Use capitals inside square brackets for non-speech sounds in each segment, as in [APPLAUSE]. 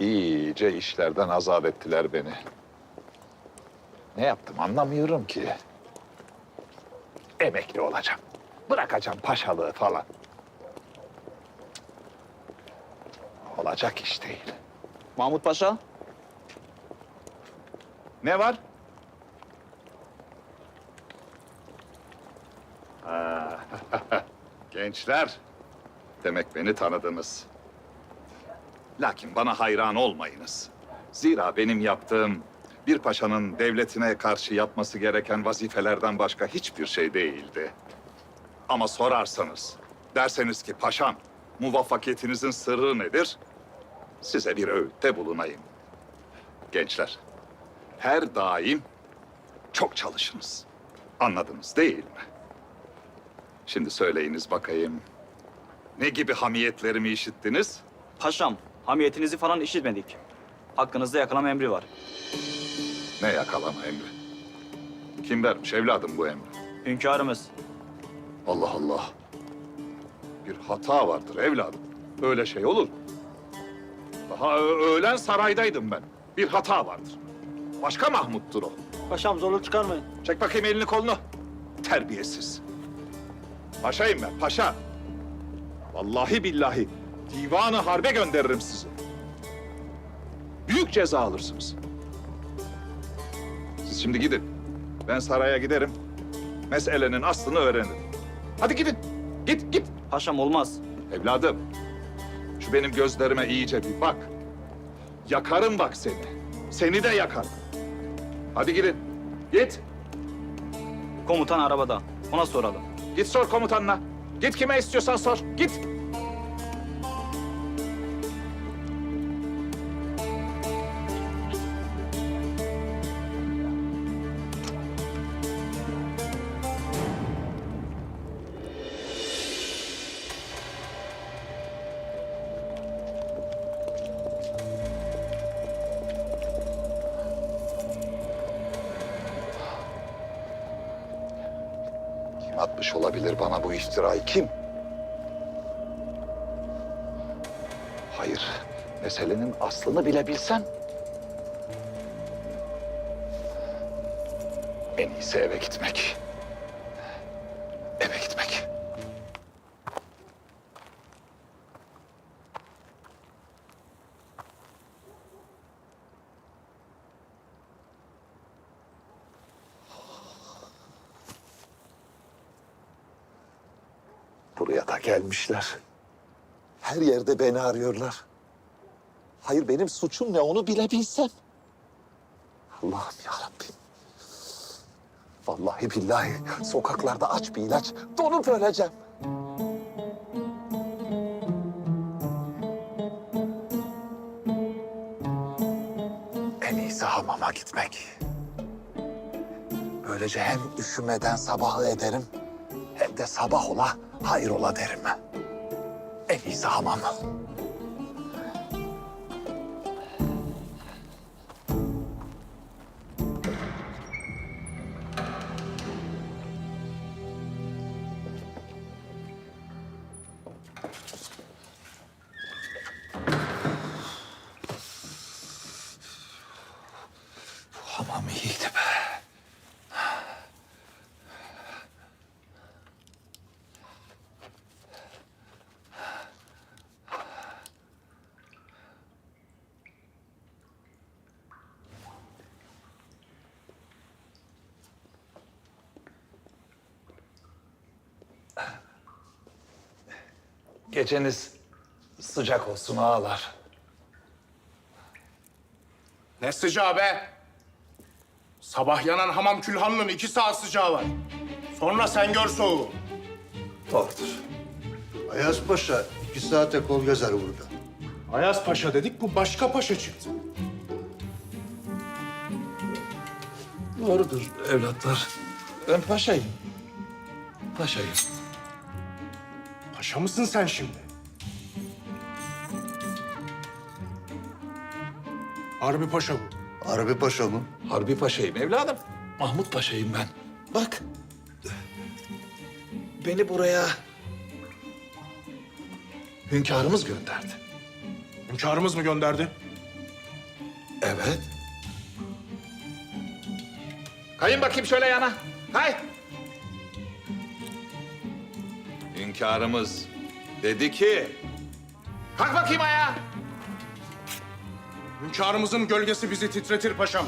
İyice işlerden azat ettiler beni. Ne yaptım anlamıyorum ki. Emekli olacağım. Bırakacağım paşalığı falan. Olacak iş değil. Mahmut Paşa, Ne var? [LAUGHS] Gençler, demek beni tanıdınız. Lakin bana hayran olmayınız. Zira benim yaptığım bir paşanın devletine karşı yapması gereken vazifelerden başka hiçbir şey değildi. Ama sorarsanız, derseniz ki paşam, muvaffakiyetinizin sırrı nedir? Size bir öğütte bulunayım. Gençler, her daim çok çalışınız. Anladınız değil mi? Şimdi söyleyiniz bakayım. Ne gibi hamiyetlerimi işittiniz? paşam, hamiyetinizi falan işitmedik. Hakkınızda yakalama emri var. Ne yakalama emri? Kim vermiş evladım bu emri? Hünkârımız, Allah Allah. Bir hata vardır evladım. Öyle şey olur. Daha öğlen saraydaydım ben. Bir hata vardır. Başka Mahmut'tur o. Paşam zorluk çıkarmayın. Çek bakayım elini kolunu. Terbiyesiz. Paşayım ben, paşa. Vallahi billahi divanı harbe gönderirim sizi. Büyük ceza alırsınız. Siz şimdi gidin. Ben saraya giderim. Meselenin aslını öğrenirim. Hadi gidin. Git, git. paşam olmaz. Evladım, şu benim gözlerime iyice bir bak. Yakarım bak seni. Seni de yakarım. Hadi gidin. Git. Komutan arabada. Ona soralım. Git sor komutanına. Git kime istiyorsan sor. Git. Atmış olabilir bana bu iftirayı? Kim? Hayır. Meselenin aslını bile bilsem. En iyisi eve gitmek. Eve gitmek. Buraya da gelmişler. Her yerde beni arıyorlar. Hayır benim suçum ne onu bile bilsem. Allah'ım ya Rabbim. Vallahi billahi sokaklarda aç bir ilaç donup öleceğim. En iyisi hamama gitmek. Böylece hem üşümeden sabahı ederim hem de sabah ola hayır ola derim. En iyisi hamam. Hamam iyiydi be. Geceniz sıcak olsun ağalar. Ne sıcağı be? Sabah yanan hamam külhanının iki saat sıcağı var. Sonra sen gör soğuğu. Doğrudur. Ayaz Paşa iki saate kol gezer burada. Ayaz Paşa dedik, bu başka paşa çıktı. Doğrudur evlatlar. Ben paşayım. Paşayım. Paşa mısın sen şimdi? Harbi paşa bu. Harbi Paşa mı? Harbi paşayım evladım. Mahmut paşayım ben. Bak. Beni buraya hünkârımız gönderdi. Hünkârımız mı gönderdi? Evet. Kayın bakayım şöyle yana. Kay. Hünkârımız dedi ki... Kalk bakayım ayağa. Hünkârımızın gölgesi bizi titretir paşam.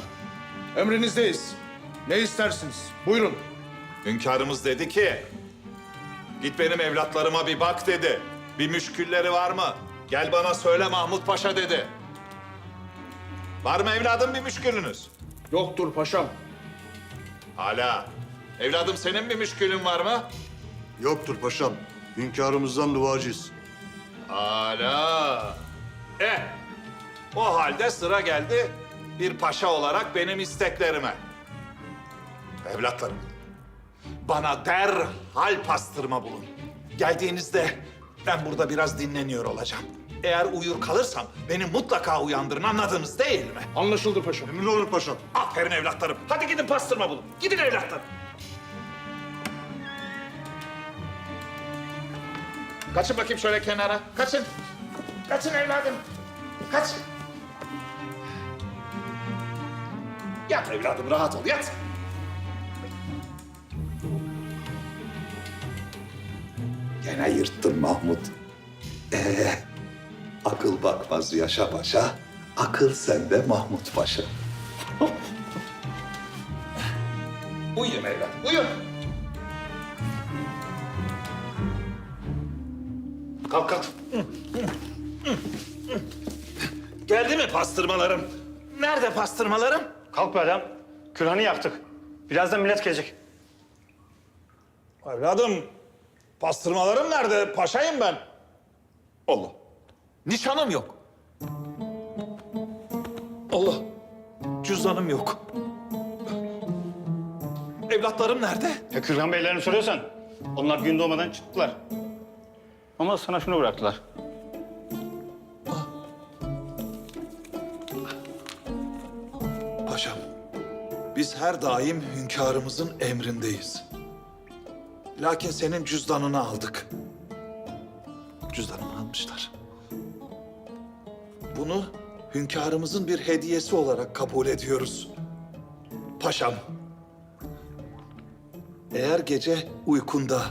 Emrinizdeyiz. Ne istersiniz? Buyurun. Hünkârımız dedi ki... Git benim evlatlarıma bir bak dedi. Bir müşkülleri var mı? Gel bana söyle Mahmut Paşa dedi. Var mı evladım bir müşkülünüz? Yoktur paşam. Hala. Evladım senin bir müşkülün var mı? Yoktur paşam. Hünkârımızdan duacıyız. Hala. E, o halde sıra geldi bir paşa olarak benim isteklerime. Evlatlarım, bana derhal pastırma bulun. Geldiğinizde ben burada biraz dinleniyor olacağım. Eğer uyur kalırsam beni mutlaka uyandırın anladınız değil mi? Anlaşıldı paşam. Emin olur paşam. Aferin evlatlarım. Hadi gidin pastırma bulun. Gidin evlatlarım. Kaçın bakayım şöyle kenara. Kaçın. Kaçın evladım. Kaç. Yat evladım rahat ol yat. Gene yırttın Mahmut. Ee, akıl bakmaz yaşa başa, akıl sende Mahmut Paşa. [LAUGHS] Uyuyun evladım uyuyun. Kalk kalk. Geldi mi pastırmalarım? Nerede pastırmalarım? Kalk be adam. Külhanı yaktık. Birazdan millet gelecek. Evladım, pastırmalarım nerede? Paşayım ben. Allah. Nişanım yok. Allah. Cüzdanım yok. Evlatlarım nerede? Ya Külhan Beylerini soruyorsan onlar gün doğmadan çıktılar. Ama sana şunu bıraktılar. Paşam, biz her daim hünkârımızın emrindeyiz. Lakin senin cüzdanını aldık. Cüzdanımı almışlar. Bunu hünkârımızın bir hediyesi olarak kabul ediyoruz. Paşam, eğer gece uykunda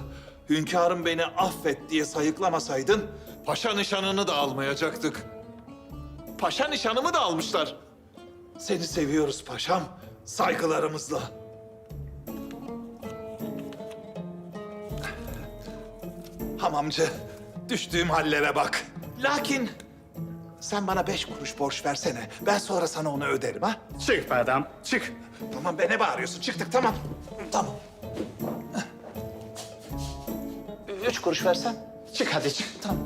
hünkârım beni affet diye sayıklamasaydın... ...paşa nişanını da almayacaktık. Paşa nişanımı da almışlar. Seni seviyoruz paşam. Saygılarımızla. Hamamcı, düştüğüm hallere bak. Lakin sen bana beş kuruş borç versene. Ben sonra sana onu öderim ha. Çık be adam, çık. Tamam be ne bağırıyorsun? Çıktık tamam. Tamam. Üç kuruş versen. Çık hadi çık. Tamam.